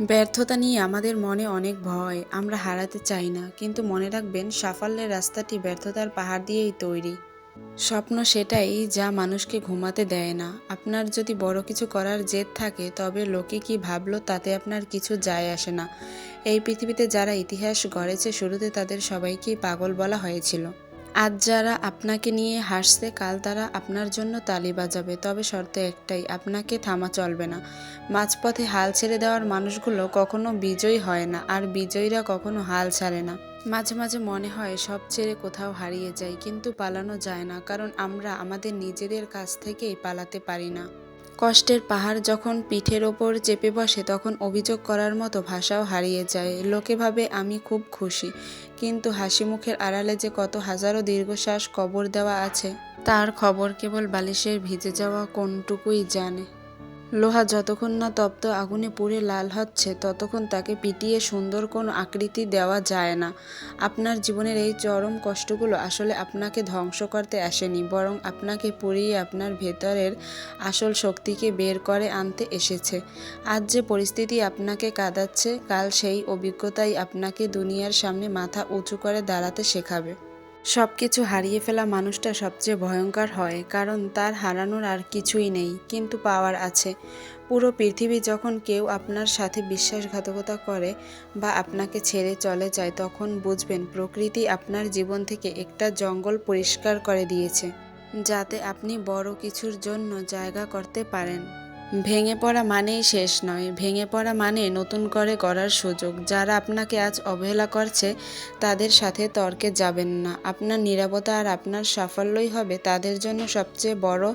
ব্যর্থতা নিয়ে আমাদের মনে অনেক ভয়, আমরা হারাতে চাই না। কিন্তু মনে রাখবেন, সাফল্যের রাস্তাটি ব্যর্থতার পাহাড় দিয়েই তৈরি। স্বপ্ন সেটাই যা মানুষকে ঘুমাতে দেয় না। আপনার যদি বড় কিছু করার জেদ থাকে, তবে লোকে কি ভাবলো তাতে আপনার কিছু যায় আসে না। এই পৃথিবীতে যারা ইতিহাস গড়েছে, শুরুতে তাদের সবাইকেই পাগল বলা হয়েছিল। আজ যারা আপনাকে নিয়ে হাসছে, কাল তারা আপনার জন্য তালি বাজাবে। তবে শর্ত একটাই, আপনাকে থামা চলবে না। মাঝপথে হাল ছেড়ে দেওয়ার মানুষগুলো কখনো বিজয়ী হয় না, আর বিজয়ীরা কখনো হাল ছাড়ে না। মাঝে মাঝে মনে হয়, সব ছেড়ে কোথাও হারিয়ে যাই, কিন্তু পালানো যায় না, কারণ আমরা আমাদের নিজেদের কাছ থেকেই পালাতে পারি না। কষ্টের পাহাড় যখন পিঠের ওপর চেপে বসে, তখন অভিযোগ করার মতো ভাষাও হারিয়ে যায়। লোকে ভাবে, আমি খুব খুশি। কিন্তু হাসি মুখের আড়ালে যে কত হাজারো দীর্ঘশ্বাস কবর দেওয়া আছে, তার খবর কেবল বালিশের ভিজে যাওয়া কোনটুকুই জানে। লোহা যতক্ষণ না তপ্ত আগুনে পুড়ে লাল হচ্ছে, ততক্ষণ তাকে পিটিয়ে সুন্দর কোনো আকৃতি দেওয়া যায় না। আপনার জীবনের এই চরম কষ্টগুলো আসলে আপনাকে ধ্বংস করতে আসেনি, বরং আপনাকে পুড়িয়ে আপনার ভেতরের আসল শক্তিকে বের করে আনতে এসেছে। আজ যে পরিস্থিতি আপনাকে কাঁদাচ্ছে, কাল সেই অভিজ্ঞতাই আপনাকে দুনিয়ার সামনে মাথা উঁচু করে দাঁড়াতে শেখাবে। সব কিছু হারিয়ে ফেলা মানুষটা সবচেয়ে ভয়ঙ্কর হয়, কারণ তার হারানোর আর কিছুই নেই, কিন্তু পাওয়ার আছে। পুরো পৃথিবী যখন কেউ আপনার সাথে বিশ্বাসঘাতকতা করে বা আপনাকে ছেড়ে চলে যায়, তখন বুঝবেন প্রকৃতি আপনার জীবন থেকে একটা জঙ্গল পরিষ্কার করে দিয়েছে, যাতে আপনি বড় কিছুর জন্য জায়গা করতে পারেন। ভেঙে পড়া মানেই শেষ নয়। ভেঙে পড়া মানে নতুন করে করার সুযোগ। যারা আপনাকে আজ অবহেলা করছে, তাদের সাথে তর্কে যাবেন না। আপনার নিরাপত্তা আর আপনার সাফল্যই হবে তাদের জন্য সবচেয়ে বড়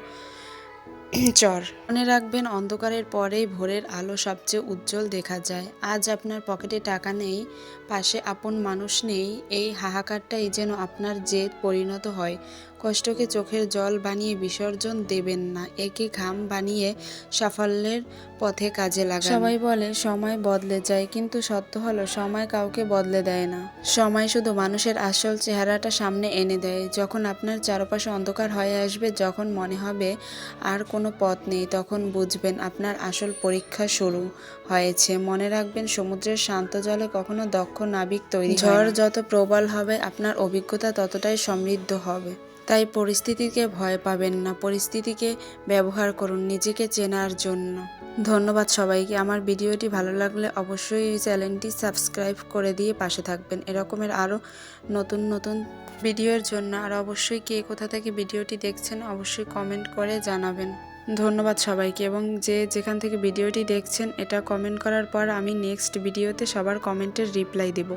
চর। মনে রাখবেন, অন্ধকারের পরেই ভোরের আলো সবচেয়ে উজ্জ্বল দেখা যায়। আজ আপনার পকেটে টাকা নেই, পাশে আপন মানুষ নেই। এই হাহাকারটাই যেন আপনার জেদ পরিণত হয়। কষ্টকে চোখের জল বানিয়ে বিসর্জন দেবেন না। একে ঘাম বানিয়ে সাফল্যের পথে কাজে লাগান। সবাই বলে সময় বদলে যায় কিন্তু সত্য হলো সময় কাউকে বদলে দেয় না। সময় শুধু মানুষের আসল চেহারাটা সামনে এনে দেয়। যখন আপনার চারপাশে অন্ধকার হয়ে আসবে যখন মনে হবে আর কোনো পথ নেই তখন বুঝবেন আপনার আসল পরীক্ষা শুরু হয়েছে। মনে রাখবেন সমুদ্রের শান্ত জলে কখনো দক্ষ নাবিক তৈরি ঝড় যত প্রবল হবে আপনার অভিজ্ঞতা ততটাই সমৃদ্ধ হবে। তাই পরিস্থিতিকে ভয় পাবেন না, পরিস্থিতিকে ব্যবহার করুন নিজেকে চেনার জন্য। ধন্যবাদ সবাইকে। আমার ভিডিওটি ভালো লাগলে অবশ্যই এই চ্যানেলটি সাবস্ক্রাইব করে দিয়ে পাশে থাকবেন। এরকমের আরও নতুন নতুন ভিডিওর জন্য। আর অবশ্যই কে কোথা থেকে ভিডিওটি দেখছেন অবশ্যই কমেন্ট করে জানাবেন। ধন্যবাদ সবাইকে। এবং যে যেখান থেকে ভিডিওটি দেখছেন, এটা কমেন্ট করার পর আমি নেক্সট ভিডিওতে সবার কমেন্টের রিপ্লাই দেবো।